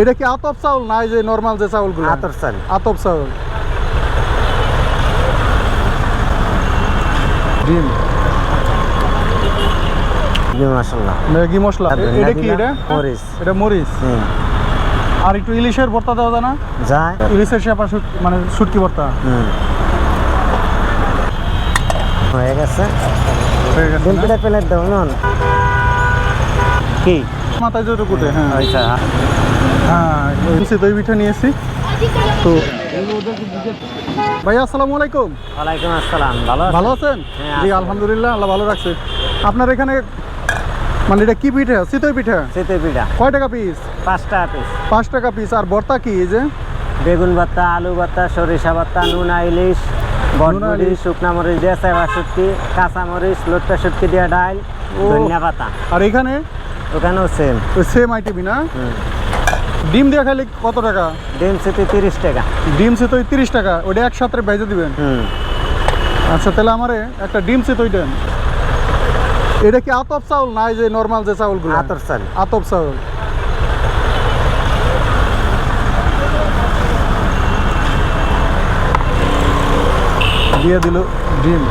এটা কি আতপ চাউল? না যে নর্মাল যে চাউল চাউলগুলো। আতর চাউল। আতপ চাউল। ডিম। ম্যাগি মশলা। এটা কি এটা? মরিচ। এটা মরিচ? হুম। আর একটু ইলিশের ভর্তা দেওয়া যায় না? যায়। ইলিশের শেপা মানে শুটকি ভর্তা। হুম। হয়ে গেছে। হয়ে গেছে প্লেট দাও নন কি? মাথায় যেটা কুটে হ্যাঁ। আচ্ছা হ্যাঁ দই পিঠা নিয়েছি তো ভাইয়া আসসালামু আলাইকুম। ওয়ালাইকুম আসসালাম ভালো আছেন? ভালো আছেন? হ্যাঁ, জি আলহামদুলিল্লাহ আল্লাহ ভালো রাখছে। আপনার এখানে মানে এটা কি পিঠা? চিতই পিঠা? শীতের পিঠা। কয় টাকা পিস পাঁচটা পিস পাঁচ টাকা পিস আর ভর্তা কি এই যে? বেগুন ভর্তা আলু ভর্তা সরিষা ভর্তা নুনা ইলিশ। শুকনা শুকনা মরিচ দিয়ে সেবা শুটকি কাঁচা মরিচ লোট্টা শুটকি দিয়ে ডাল ধনিয়া পাতা। আর এখানে? ওখানেও সেম সেম আইটেমই না? ডিম দিয়ে খাইলে কত টাকা? ডিম সিটি তিরিশ টাকা। ডিম সিতই তিরিশ টাকা ওটা একসাথে ভেজে দিবেন। আচ্ছা তাহলে আমারে একটা ডিম সিতই দেন। এটা কি আতপ চাউল? না যে নর্মাল যে চাউলগুলো। আতর চাল আতপ চাউল। দিয়ে দিল ডিম।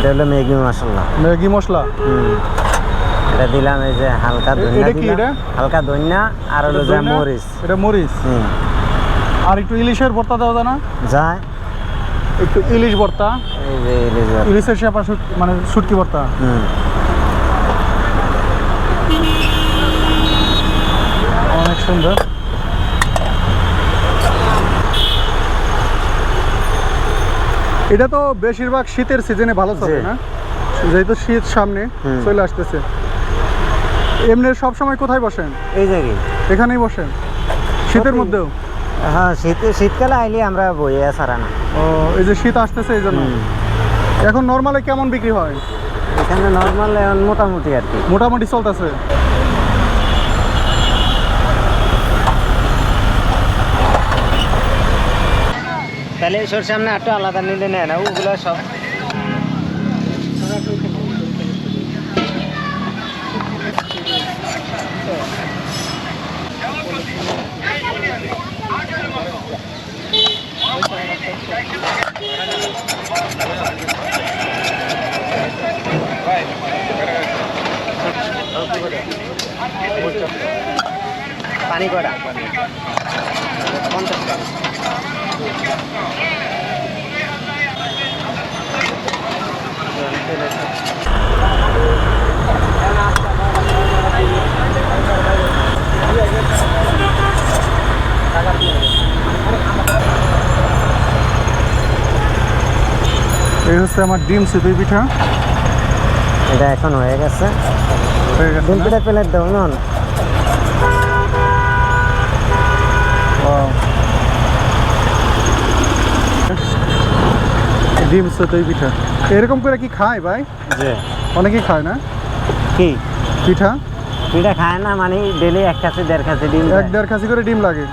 এটা হলো ম্যাগি মশলা। ম্যাগি মশলা? এটা দিলাম এই যে হালকা ধনিয়া এটা কি এটা? হালকা ধনিয়া আর হলো যে মরিচ। এটা মরিচ? আর একটু ইলিশের ভর্তা দেওয়া যায় না? যায়। একটু ইলিশ ভর্তা? এই যে ইলিশ ইলিশের শেপা মানে শুটকি ভর্তা? হুম। অনেক সুন্দর। এটা তো বেশিরভাগ শীতের সিজনে ভালো চলে না? যেহেতু শীত সামনে চলে আসতেছে। এমনি সব সময় কোথায় বসেন? এই জায়গায় এখানেই বসেন। শীতের মধ্যেও? হ্যাঁ শীতে শীতকালে আইলে আমরা বইয়ে ছাড়া না। ও এই যে শীত আসতেছে এই জন্য? এখন নর্মালে কেমন বিক্রি হয়? এখানে নর্মাল মোটামুটি আর কি। মোটামুটি চলতেছে? তাহলে এই সর সামনে একটু আলাদা নিলে নেয় না, ওগুলো সব। পানি করা পঞ্চাশ টাকা এই হচ্ছে আমার ডিম সিতুই পিঠা। এটা এখন হয়ে গেছে। ডিম না? পিঠা প্লেট দাও নন? ডিম সিতুই পিঠা। এরকম করে কি খায় ভাই? জি। অনেকেই খায় না? কি? পিঠা? পিঠা খায় না মানে ডেলি এক কাছে দেড় কাছে ডিম এক দেড় খাসি করে ডিম লাগে।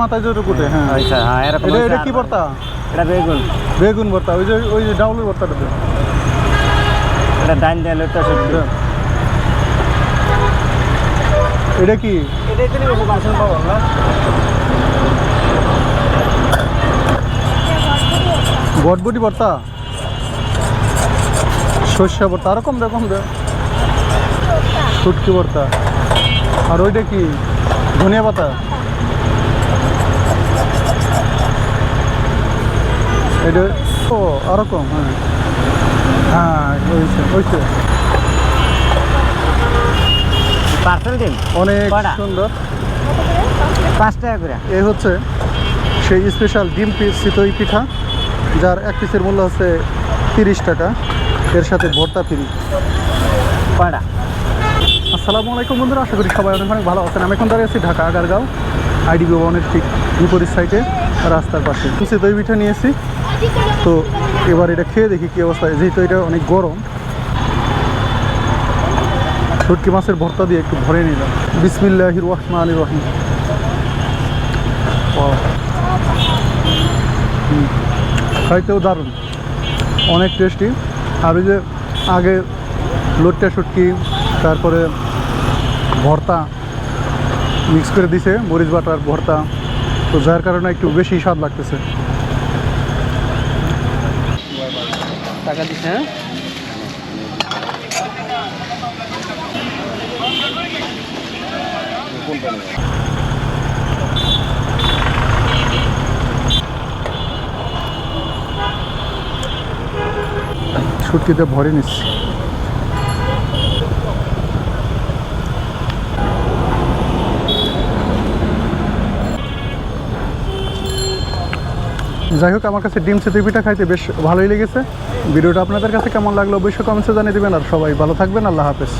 মাথায় যেটা কুটে হ্যাঁ। আচ্ছা হ্যাঁ এরকম এটা এটা কি ভর্তা? এটা বেগুন। বেগুন ভর্তা ওই যে ওই যে ডাউলের ভর্তাটা। এটা ডাল দিয়ে লোটটা সবজি। এটা। কি? এটাই তো বাসন পাবো বটবটি ভর্তা? সর্ষে ভর্তা আরও কম দে কম দে। শুটকি ভর্তা। আর ওইটা কি? ধনিয়া পাতা? এটা ও আরও কম হ্যাঁ। হ্যাঁ ওইছে ওইছে পার্সেল দিন? অনেক? সুন্দর। পাঁচ টাকা করে। এই হচ্ছে সেই স্পেশাল ডিম পিস চিতই পিঠা। যার এক পিসের মূল্য হচ্ছে তিরিশ টাকা। এর সাথে ভর্তা ফ্রি। কয়টা আসসালামু আলাইকুম বন্ধুরা আশা করি সবাই অনেক অনেক ভালো আছেন। আমি এখন দাঁড়িয়ে আছি ঢাকা আগারগাঁও আইডিবি ভবনের ঠিক বিপরীত সাইডে রাস্তার পাশে। কিছু দই পিঠা নিয়েছি। তো এবার এটা খেয়ে দেখি কী অবস্থা। যেহেতু এটা অনেক গরম শুটকি মাছের ভর্তা দিয়ে একটু ভরে নিলাম। বিসমিল্লাহির রহমান রহিম। খাইতেও দারুণ। অনেক টেস্টি আর ওই যে আগে লোটটা শুটকি, তারপরে ভর্তা মিক্স করে দিছে, মরিচ বাটার ভর্তা। তো যার কারণে একটু বেশি স্বাদ লাগতেছে। টাকা দিছে হ্যাঁ? শুটকিতে ভরে নিচ্ছি। যাই হোক, আমার কাছে ডিম সেতু পিঠা খাইতে বেশ ভালোই লেগেছে। ভিডিওটা আপনাদের কাছে কেমন লাগল অবশ্যই কমেন্টসে জানিয়ে দেবেন আর সবাই ভালো থাকবেন, আল্লাহ হাফেজ।